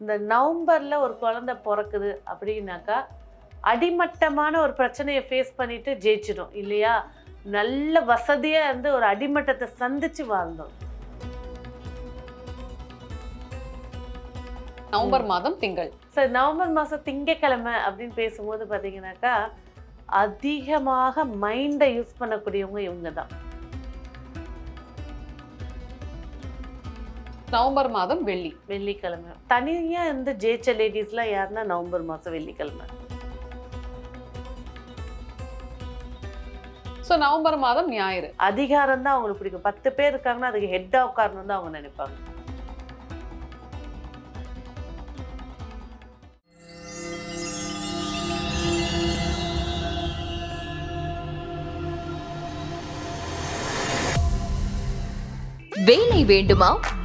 இந்த நவம்பரில் ஒரு குழந்தை பிறக்குது அப்படின்னாக்கா அடிமட்டமான ஒரு பிரச்சனையை ஃபேஸ் பண்ணிட்டு ஜெயிச்சிடும் இல்லையா? நல்ல வசதியாக இருந்து ஒரு அடிமட்டத்தை சந்திச்சு வாழ்ந்தோம். நவம்பர் மாதம் திங்கள். சார் நவம்பர் மாதம் திங்கக்கிழமை அப்படின்னு பேசும்போது பார்த்தீங்கன்னாக்கா அதிகமாக மைண்டை யூஸ் பண்ணக்கூடியவங்க இவங்க தான் நவம்பர் மாதம் வெள்ளி. வெள்ளிக்கிழமை. தனியாக இருந்து ஜெயிச்ச லேடிஸ்லாம் யாருன்னா நவம்பர் மாதம் வெள்ளிக்கிழமை. ஸோ நவம்பர் மாதம் ஞாயிறு. அதிகாரம் தான் அவங்களுக்கு பிடிக்கும். பத்து பேர் இருக்காங்கன்னா அதுக்கு ஹெட்டாக உட்காரணும் தான் அவங்க நினைப்பாங்க. வேலை வேண்டுமா?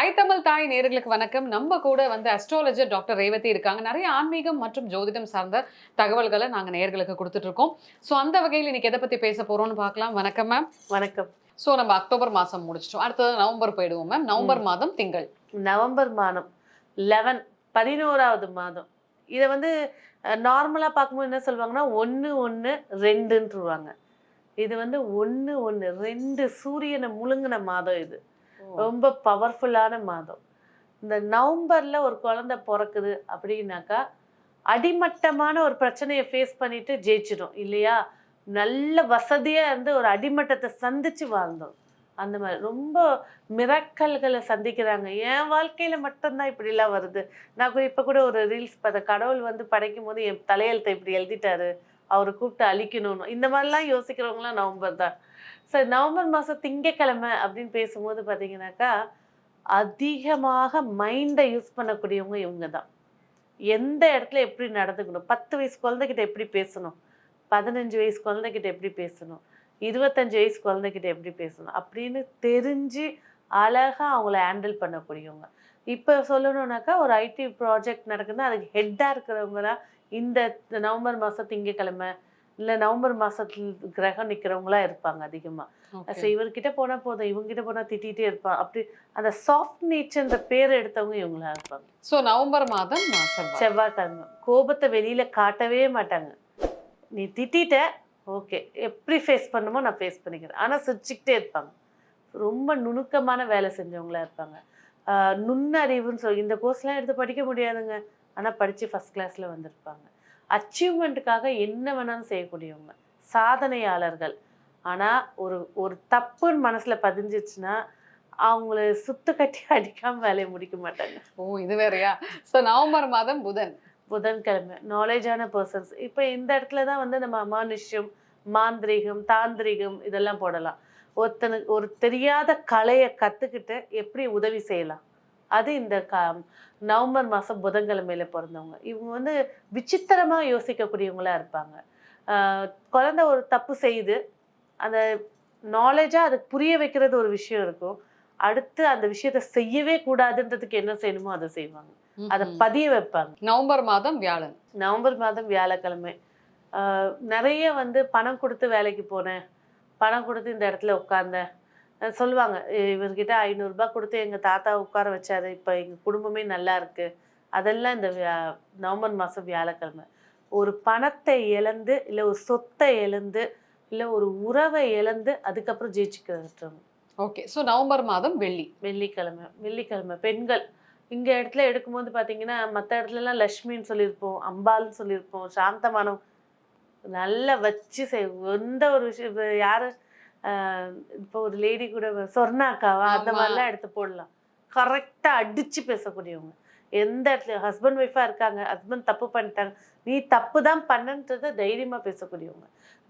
ஐ தமிழ் தாய் நேர்களுக்கு வணக்கம். நம்ம கூட வந்து அஸ்ட்ராலஜர் டாக்டர் ரேவதி இருக்காங்க. நிறைய ஆன்மீகம் மற்றும் ஜோதிடம் சார்ந்த தகவல்களை நாங்கள் நேர்களுக்கு கொடுத்துட்டு இருக்கோம் ஸோ அந்த வகையில் இன்னைக்கு எதை பற்றி பேச போறோம்னு பார்க்கலாம். வணக்கம் மேம் வணக்கம். ஸோ நம்ம அக்டோபர் மாதம் முடிச்சிட்டோம். அடுத்தது நவம்பர் போயிடுவோம் மேம் நவம்பர் மாதம் திங்கள். நவம்பர் மாதம் லெவன் பதினோராவது மாதம். இதை வந்து நார்மலாக பார்க்கும்போது என்ன சொல்லுவாங்கன்னா ஒன்று ஒன்று ரெண்டுன்றுவாங்க. இது வந்து ஒன்று ஒன்று ரெண்டு சூரியனை முழுங்கின மாதம் இது. ரொம்ப பவர்ஃபுல்லான மாதம். இந்த நவம்பரில் ஒரு குழந்தை பிறக்குது அப்படின்னாக்கா அடிமட்டமான ஒரு பிரச்சனையை ஃபேஸ் பண்ணிட்டு ஜெயிச்சிடும் இல்லையா? நல்ல வசதியாக இருந்து ஒரு அடிமட்டத்தை சந்திச்சு வாழ்ந்தோம். அந்த மாதிரி ரொம்ப மிரக்கல்களை சந்திக்கிறாங்க. என் வாழ்க்கையில் மட்டும்தான் இப்படிலாம் வருது. நான் இப்போ கூட ஒரு ரீல்ஸ் பார்த்த கடவுள் வந்து படைக்கும் போது என் தலையெழுத்தை இப்படி எழுதிட்டாரு. அவரை கூப்பிட்டு அழிக்கணும்னு. இந்த மாதிரிலாம் யோசிக்கிறவங்களாம் நவம்பர் தான். சார் நவம்பர் மாதம் திங்கக்கிழமை அப்படின்னு பேசும்போது பார்த்தீங்கன்னாக்கா அதிகமாக மைண்டை யூஸ் பண்ணக்கூடியவங்க இவங்க தான். எந்த இடத்துல எப்படி நடந்துக்கணும்? பத்து வயசு குழந்தைகிட்ட எப்படி பேசணும்? பதினஞ்சு வயசு குழந்தைகிட்ட எப்படி பேசணும்? இருபத்தஞ்சு வயசு குழந்தைகிட்ட எப்படி பேசணும்? அப்படின்னு தெரிஞ்சு அழகாக அவங்கள ஹேண்டில் பண்ணக்கூடியவங்க. இப்போ சொல்லணுன்னாக்கா ஒரு ஐடி ப்ராஜெக்ட் நடக்குதுன்னா அதுக்கு ஹெட்டாக இருக்கிறவங்க தான் இந்த நவம்பர் மாதம் திங்கக்கிழமை இல்லை நவம்பர் மாதத்தில் கிரகம் நிற்கிறவங்களா இருப்பாங்க அதிகமாக. ஸோ இவர்கிட்ட போனால் போதும் இவங்ககிட்ட போனால் திட்டிகிட்டே இருப்பான். அப்படி அந்த சாஃப்ட் நேச்சர்ன்ற பேர் எடுத்தவங்க இவங்களா இருப்பாங்க. ஸோ நவம்பர் மாதம் செவ்வாய்க்கிழமை. கோபத்தை வெளியில காட்டவே மாட்டாங்க. நீ திட்டிட்ட ஓகே எப்படி ஃபேஸ் பண்ணுமோ நான் ஃபேஸ் பண்ணிக்கிறேன். ஆனால் சிரிச்சுக்கிட்டே இருப்பாங்க. ரொம்ப நுணுக்கமான வேலை செஞ்சவங்களா இருப்பாங்க. நுண்ணறிவுன்னு சொல்லி இந்த கோர்ஸ்லாம் எடுத்து படிக்க முடியாதுங்க. ஆனால் படித்து ஃபஸ்ட் கிளாஸில் வந்திருப்பாங்க. அச்சீவ்மெண்ட்டுக்காக என்ன வேணாலும் செய்யக்கூடியவங்க சாதனையாளர்கள். ஆனால் ஒரு ஒரு தப்புன்னு மனசில் பதிஞ்சிச்சுன்னா அவங்கள சுத்து கட்டி அடிக்காமல் வேலையை முடிக்க மாட்டாங்க. ஓ இது வேறயா? ஸோ நவம்பர் மாதம் புதன். புதன்கிழமை நாலேஜான பர்சன்ஸ் இப்போ இந்த இடத்துல தான் வந்து நம்ம அமானுஷ்யம் மாந்திரீகம் தாந்திரிகம் இதெல்லாம் போடலாம். ஒருத்தனுக்கு ஒரு தெரியாத கலையை கற்றுக்கிட்டு எப்படி உதவி செய்யலாம்? அது இந்த க நவம்பர் மாதம் புதன்கிழமையில பிறந்தவங்க. இவங்க வந்து விசித்திரமாக யோசிக்கக்கூடியவங்களா இருப்பாங்க. குழந்தை ஒரு தப்பு செய்யுது. அந்த நாலேஜாக அதுக்கு புரிய வைக்கிறது ஒரு விஷயம் இருக்கும். அடுத்து அந்த விஷயத்தை செய்யவே கூடாதுன்றதுக்கு என்ன செய்யணுமோ அதை செய்வாங்க. அதை. பதிய வைப்பாங்க. நவம்பர் மாதம் வியாழன். நவம்பர் மாதம் வியாழக்கிழமை. ஆஹ் நிறைய வந்து பணம் கொடுத்து வேலைக்கு போனேன். பணம் கொடுத்து இந்த இடத்துல உட்கார்ந்தேன். அஹ் சொல்லுவாங்க. "இ- இவர்கிட்ட ஐநூறுரூபா கொடுத்து எங்கள் தாத்தா உட்கார வச்சாரு. இப்போ எங்கள் குடும்பமே நல்லா இருக்கு. அதெல்லாம் இந்த வியா- நவம்பர் மாதம் வியாழக்கிழமை. ஒரு பணத்தை இழந்து இல்லை ஒரு சொத்தை இழந்து இல்லை ஒரு உறவை இழந்து அதுக்கப்புறம் ஜெயிச்சுக்கிறவங்க ஓகே. ஸோ நவம்பர் மாதம் வெள்ளி. வெள்ளிக்கிழமை. வெள்ளிக்கிழமை. பெண்கள். இங்கே இடத்துல எடுக்கும்போது பார்த்தீங்கன்னா மற்ற இடத்துலலாம் லக்ஷ்மின்னு சொல்லியிருப்போம் அம்பாள்னு சொல்லியிருப்போம் சாந்தமானம் நல்லா வச்சு செய் எந்த ஒரு விஷயம் இப்போ யார் இப்போ ஒரு லேடி கூட சொர்ணாக்காவா? அந்த. மாதிரிலாம் எடுத்து போடலாம். கரெக்டாக அடித்து பேசக்கூடியவங்க. எந்த இடத்துல ஹஸ்பண்ட் ஒய்ஃபாக இருக்காங்க ஹஸ்பண்ட் தப்பு பண்ணிட்டாங்க நீ தப்பு தான் பண்ணன்றதை தைரியமாக பேசக்கூடியவங்க.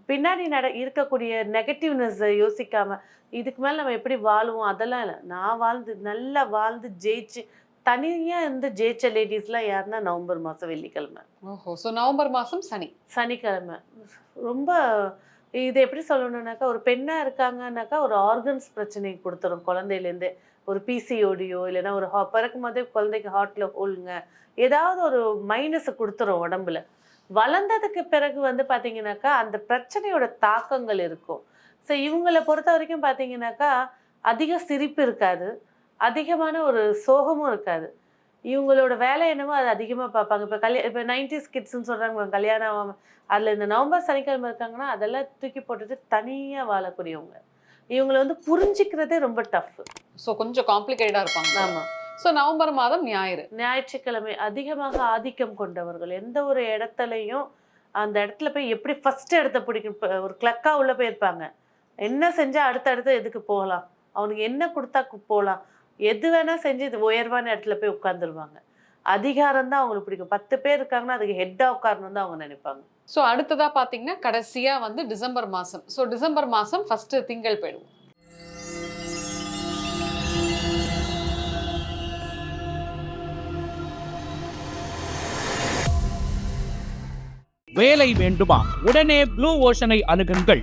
பின்னாடி நட இருக்கக்கூடிய நெகட்டிவ்னஸை யோசிக்காம இதுக்கு மேலே நம்ம எப்படி வாழுவோம்? அதெல்லாம் இல்லை. நான் வாழ்ந்து நல்லா வாழ்ந்து ஜெயிச்சு தனியாக இருந்து ஜெயிச்ச லேடிஸ்லாம் யாருன்னா நவம்பர் மாதம் வெள்ளிக்கிழமை. ஓஹோ. ஸோ நவம்பர் மாதம் சனி. சனிக்கிழமை. ரொம்ப இது எப்படி சொல்லணும்னாக்கா ஒரு பெண்ணாக இருக்காங்கன்னாக்கா ஒரு ஆர்கன்ஸ் பிரச்சனை கொடுத்துரும். குழந்தையிலேருந்தே ஒரு பிசிஓடியோ இல்லைன்னா ஒரு ஹா பிறக்கும் போதே குழந்தைக்கு ஹார்ட்டில் ஹோலுங்க ஏதாவது ஒரு மைனஸை கொடுத்துரும் உடம்புல. வளர்ந்ததுக்கு பிறகு வந்து பார்த்தீங்கன்னாக்கா அந்த பிரச்சனையோட தாக்கங்கள் இருக்கும். ஸோ இவங்களை பொறுத்த வரைக்கும் பார்த்தீங்கன்னாக்கா அதிக சிரிப்பு இருக்காது. அதிகமான ஒரு சோகமும் இருக்காது. இவங்களோட வேலை என்னமோ அது அதிகமாக பார்ப்பாங்க. இப்போ கல்யா இப்போ நைன்டிஸ் கிட்ஸ்ன்னு சொல்கிறாங்க கல்யாணம் அதில் இந்த நவம்பர் சனிக்கிழமை இருக்காங்கன்னா அதெல்லாம் தூக்கி போட்டுட்டு தனியாக வாழக்கூடியவங்க. இவங்களை வந்து புரிஞ்சிக்கிறதே ரொம்ப டஃப் ஸோ கொஞ்சம் காம்ப்ளிகேட்டடா இருப்பாங்க. ஆமாம் ஸோ நவம்பர் மாதம் ஞாயிறு. ஞாயிற்றுக்கிழமை அதிகமாக ஆதிக்கம் கொண்டவர்கள். எந்த ஒரு இடத்துலையும் அந்த இடத்துல போய் எப்படி ஃபர்ஸ்ட் இடத்த பிடிக்கும் ஒரு கிளக்கா உள்ள போயிருப்பாங்க என்ன செஞ்சா அடுத்தடுத்து எதுக்கு போகலாம்? அவனுக்கு என்ன கொடுத்தா போகலாம்? எது வேணா செஞ்சு இது உயர்வான இடத்துல போய் உட்காந்துருவாங்க அதிகாரம் தான் அவங்களுக்கு பிடிக்கும். பத்து பேர் இருக்காங்கன்னா அதுக்கு ஹெட்டா உட்காரணும் தான் அவங்க நினைப்பாங்க. ஸோ அடுத்ததா பார்த்தீங்கன்னா கடைசியா வந்து டிசம்பர் மாசம். ஸோ டிசம்பர் மாசம் ஃபர்ஸ்ட் திங்கள் போயிடுவோம் வேலை வேண்டுமா? உடனே ப்ளூ ஓஷனை அணுகுங்கள்.